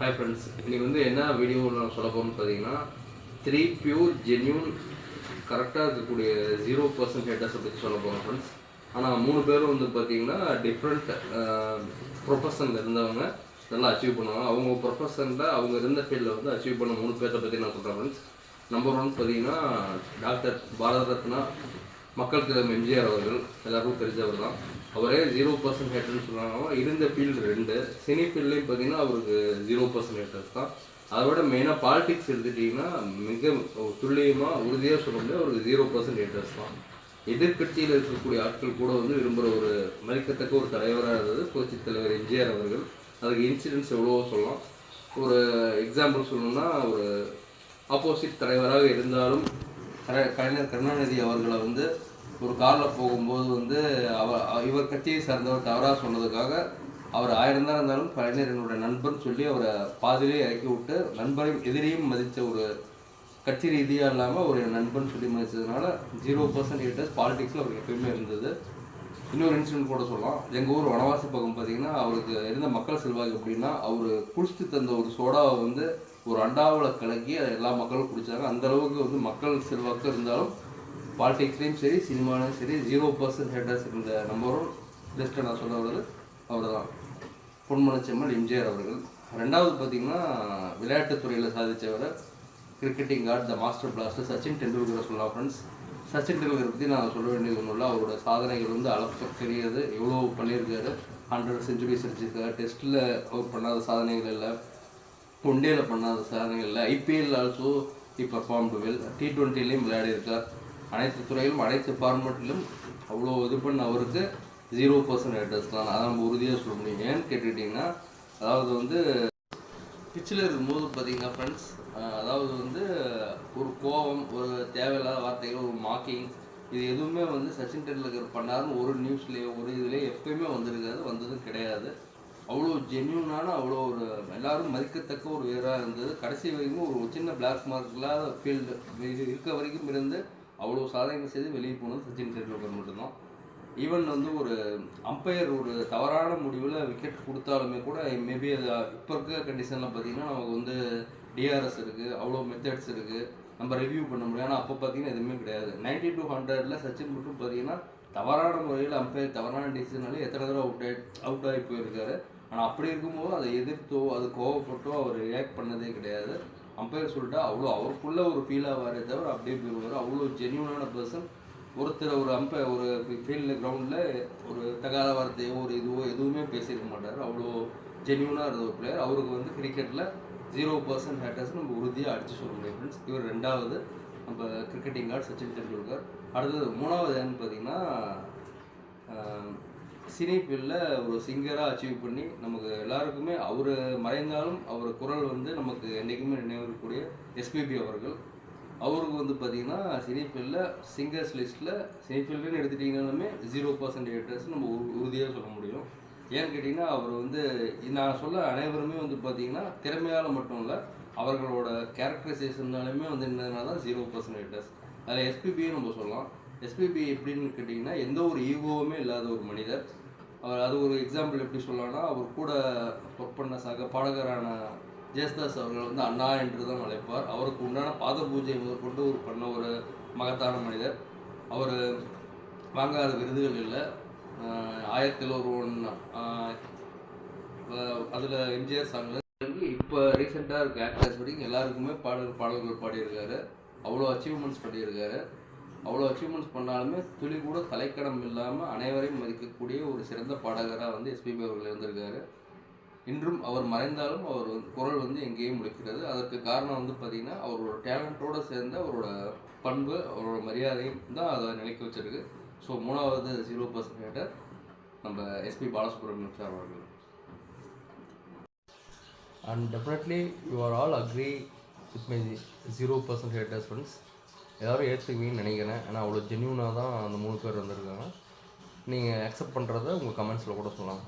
Hi friends இன்றைக்கி வந்து என்ன வீடியோ நான் சொல்ல போகணும்னு பார்த்தீங்கன்னா த்ரீ பியூர் ஜென்யூன் கரெக்டாக இருக்கக்கூடிய ஜீரோ பர்சன்ட் ஹேட்டர்ஸை பற்றி சொல்ல போகிறோம் ஃப்ரெண்ட்ஸ் ஆனால் மூணு பேரும் வந்து பார்த்தீங்கன்னா டிஃப்ரெண்ட் ப்ரொஃபஷனில் இருந்தவங்க. நல்லா அச்சீவ் பண்ணுவாங்க. அவங்க ப்ரொஃபஷனில் அவங்க இருந்த ஃபீல்டில் வந்து அச்சீவ் பண்ண மூணு பேர்த்த பற்றி நான் சொல்கிறேன் ஃப்ரெண்ட்ஸ் நம்பர் ஒன் பார்த்தீங்கன்னா டாக்டர் பாரத ரத்னா மக்கள் திலம் எம்ஜிஆர் அவர்கள் எல்லாருக்கும் தெரிஞ்சவர் தான் அவரே ஜீரோ பர்சன்ட் ஹேட்டர்னு சொல்கிறாங்க இருந்த ஃபீல்டு ரெண்டு சினி ஃபீல்ட்லேயும் பார்த்தீங்கன்னா அவருக்கு ஜீரோ பர்சன்ட் ஹேட்டர்ஸ் தான். அதை விட மெயினாக பாலிடிக்ஸ் எடுத்துட்டிங்கன்னா மிக துல்லியமாக உறுதியாக சொல்ல முடியாது அவருக்கு ஜீரோ பர்சன்ட் ஹேட்டர்ஸ் தான். எதிர்க்கட்சியில் இருக்கக்கூடிய ஆட்கள் கூட வந்து விரும்புகிற ஒரு மதிக்கத்தக்க ஒரு தலைவராக இருந்தது புரட்சித் தலைவர் எம்ஜிஆர் அவர்கள். அதுக்கு இன்சிடென்ட்ஸ் எவ்வளவோ சொல்லலாம். ஒரு எக்ஸாம்பிள் சொல்லணும்னா ஒரு ஆப்போசிட் தலைவராக இருந்தாலும் கலைஞர் கருணாநிதி அவர்களை வந்து ஒரு காரில் போகும்போது வந்து அவர் இவர் கட்சியை சார்ந்தவர் தவறாக சொன்னதுக்காக அவர் ஆயிரம் தான் இருந்தாலும் கலைஞர் என்னோட நண்பன் சொல்லி அவரை பாதியிலே இறக்கி விட்டு நண்பரையும் எதிரையும் மதித்த ஒரு கட்சி ரீதியாக இல்லாமல் ஒரு நண்பன் சொல்லி மதித்ததுனால ஜீரோ பர்சன்ட் ஹேட்டர்ஸ் பாலிடிக்ஸில் அவருக்கு எப்பயுமே இருந்தது. இன்னொரு இன்சிடென்ட் கூட சொல்லலாம். எங்கள் ஊர் வனவாசி பக்கம் பார்த்தீங்கன்னா அவருக்கு இருந்த மக்கள் செல்வாக்கு எப்படின்னா அவர் குடிச்சிட்டு தந்த ஒரு சோடாவை வந்து ஒரு அண்டாவில் கலக்கி அதை எல்லா மக்களும் குடித்தாங்க அந்த அளவுக்கு வந்து மக்கள் செல்வாக்கு இருந்தாலும் பாலிடிக்ஸ்லேயும் சரி சினிமாலையும் சரி ஜீரோ பர்சன்ட் ஹேட்டர்ஸ் இருந்த நம்பரும் பெஸ்ட்டாக நான் சொல்ல வர்றது அவர் தான் பொன்மனச்செம்மல் எம்ஜிஆர் அவர்கள். ரெண்டாவது பார்த்தீங்கன்னா விளையாட்டுத்துறையில் சாதித்தவர் cricketing god the master blaster Sachin டெண்டுல்கரை சொல்லலாம் ஃப்ரெண்ட்ஸ் சச்சின் டெண்டுல்கரை பற்றி நான் சொல்ல வேண்டியது ஒன்றும் இல்லை. அவரோட சாதனைகள் வந்து அளவுக்கு தெரியாது எவ்வளோ பண்ணியிருக்காரு. ஹண்ட்ரட் செஞ்சுரிஸ் அடிச்சிருக்காரு டெஸ்ட்டில் அவர் பண்ணாத சாதனைகள் இல்லை. ஒன்டேயில் பண்ணாத சாதனைகள் இல்லை. IPL also he perform well T ட்வெண்ட்டிலையும் விளையாடியிருக்கார். அனைத்து துறையிலும் அனைத்து ஃபார்மெட்டிலும் அவ்வளோ இது பண்ண அவருக்கு ஜீரோ பர்சன்ட் ஹேட்டர்ஸ் தான். அதை நம்ம உறுதியாக சொல்ல முடியும் ஏன்னு கேட்டுக்கிட்டிங்கன்னா அதாவது வந்து பிச்சில் இருக்கும்போது பார்த்தீங்கன்னா ஃப்ரெண்ட்ஸ் அதாவது வந்து ஒரு கோபம் ஒரு தேவையில்லாத வார்த்தைகள் ஒரு மாக்கிங் இது எதுவுமே வந்து சச்சின் டெண்டுல்கர் பண்ணாருன்னு ஒரு நியூஸ்லேயோ ஒரு இதுலேயோ எப்பயுமே வந்திருக்காது வந்ததும் கிடையாது. அவ்வளோ ஜென்யூனான அவ்வளோ ஒரு எல்லாரும் மதிக்கத்தக்க ஒரு வீரராக இருந்தது. கடைசி வரைக்கும் ஒரு சின்ன பிளாக் மார்க் இல்லாத ஃபீல்டு இருக்க வரைக்கும் இருந்து அவ்வளோ சாதனைகள் செய்து வெளியே போனது சச்சின் டெண்டுல்கர் மட்டும்தான். ஈவன் வந்து ஒரு அம்பையர் ஒரு தவறான முடிவில் விக்கெட் கொடுத்தாலுமே கூட மேபி அது இப்போ இருக்கிற கண்டிஷனில் பார்த்தீங்கன்னா நமக்கு வந்து டிஆர்எஸ் இருக்குது அவ்வளோ மெத்தட்ஸ் இருக்குது நம்ம ரிவ்யூ பண்ண முடியும். ஆனால் அப்போ பார்த்தீங்கன்னா எதுவுமே கிடையாது. நைன்டி டூ ஹண்ட்ரடில் சச்சின் மட்டும் பார்த்தீங்கன்னா தவறான முறையில் அம்பையர் தவறான டிசிஷனாலே எத்தனை தடவை அவுட் ஆகி அவுட் ஆகி போயிருக்காரு. ஆனால் அப்படி இருக்கும்போது அதை எதிர்த்தோ அது கோவப்பட்டோ அவர் ரியாக்ட் பண்ணதே கிடையாது. அம்பையர் சொல்லிட்டா அவ்வளோ அவருக்குள்ள ஒரு ஃபீல் ஆவாரே தவிர அப்படியே போயிடுவார். அவ்வளோ ஜென்யூனான பர்சன் ஒருத்தர் ஒரு அம்பை ஒரு ஃபீல்டில் கிரவுண்டில் ஒரு தகாத வார்த்தையோ ஒரு இதுவோ எதுவுமே பேசியிருக்க மாட்டார். அவ்வளோ ஜென்யூனாக இருந்த ஒரு பிளேயர் அவருக்கு வந்து கிரிக்கெட்டில் ஜீரோ பர்சன்ட் ஹேட்டர்ஸ் நம்ம உறுதியாக அடிச்சு சொல்ல முடியும் ஃப்ரெண்ட்ஸ் இவர் ரெண்டாவது நம்ம கிரிக்கெட்டிங் கார்டு சச்சின் டெண்டுல்கர். அடுத்தது மூணாவது என்னன்னு பார்த்தீங்கன்னா ஆஹ், சினி ஃபீல்டில் ஒரு சிங்கராக அச்சீவ் பண்ணி நமக்கு எல்லாருக்குமே அவர் மறைந்தாலும் அவர் குரல் வந்து நமக்கு என்றைக்குமே நினைவிருக்கக்கூடிய எஸ்பிபி அவர்கள். அவருக்கு வந்து பார்த்தீங்கன்னா சினி ஃபீல்டில் சிங்கர்ஸ் லிஸ்ட்டில் சினி ஃபீல்டுன்னு எடுத்துட்டிங்கனாலுமே ஜீரோ பர்சன்ட் ஹேட்டர்ஸ் நம்ம உறுதியாக சொல்ல முடியும். ஏன்னு கேட்டிங்கன்னா அவர் வந்து நான் சொல்ல அனைவருமே வந்து பார்த்தீங்கன்னா திறமையால் மட்டும் இல்லை அவர்களோட கேரக்டரைசேஷன்னாலுமே வந்து என்னதுனா தான் ஜீரோ பர்சன்ட் ஹேட்டர்ஸ் அதில் எஸ்பிபியும் நம்ம சொல்லலாம். எஸ்பிபி எப்படின்னு கேட்டிங்கன்னா எந்த ஒரு ஈகோவுமே இல்லாத ஒரு மனிதர். அவர் அது ஒரு எக்ஸாம்பிள் எப்படி சொல்லலாம்னா அவர் கூட ஒர்க் பண்ண சக பாடகரான ஜெயஸ்தாஸ் அவர்கள் வந்து அண்ணா என்று தான் அழைப்பார். அவருக்கு உண்டான பாத பூஜை முதற்கொண்டு ஒரு பண்ண ஒரு மகத்தான மனிதர். அவர் வாங்காத விருதுகள் இல்லை. ஆயிரத்தில் ஒரு ஒன் அதில் எம்ஜிஆர் சாங்கில் இப்போ ரீசெண்டாக இருக்க ஆக்டர்ஸ் வரைக்கும் எல்லாருக்குமே பாடல் பாடல்கள் பாடியிருக்காரு. அவ்வளோ அச்சீவ்மெண்ட்ஸ் பண்ணியிருக்காரு. அவ்வளோ அச்சீவ்மெண்ட்ஸ் பண்ணாலுமே துளி கூட தலைக்கடம் இல்லாமல் அனைவரையும் மதிக்கக்கூடிய ஒரு சிறந்த பாடகராக வந்து எஸ்பிபி அவர்கள் இருந்திருக்காரு. இன்றும் அவர் மறைந்தாலும் அவர் குரல் வந்து எங்கேயும் முடிக்கிறது அதற்கு காரணம் வந்து பார்த்தீங்கன்னா அவரோட டேலண்ட்டோடு சேர்ந்த அவரோட பண்பு அவரோட மரியாதையும் தான் அதை நிலைக்க வச்சிருக்கு. ஸோ மூணாவது ஜீரோ பர்சன்ட் ஹேட்டர் நம்ம எஸ்பி பாலசுப்ரமணியம் சார் அவர்கள். And definitely you are all agree with my zero percent haters friends எல்லோரும் ஏற்றுக்குவீங்கன்னு நினைக்கிறேன். ஏன்னா அவ்வளோ ஜென்யூனாக தான் அந்த மூணு பேர் வந்திருக்காங்க. நீங்கள் அக்செப்ட் பண்ணுறத உங்கள் கமெண்ட்ஸில் கூட சொல்லலாம்.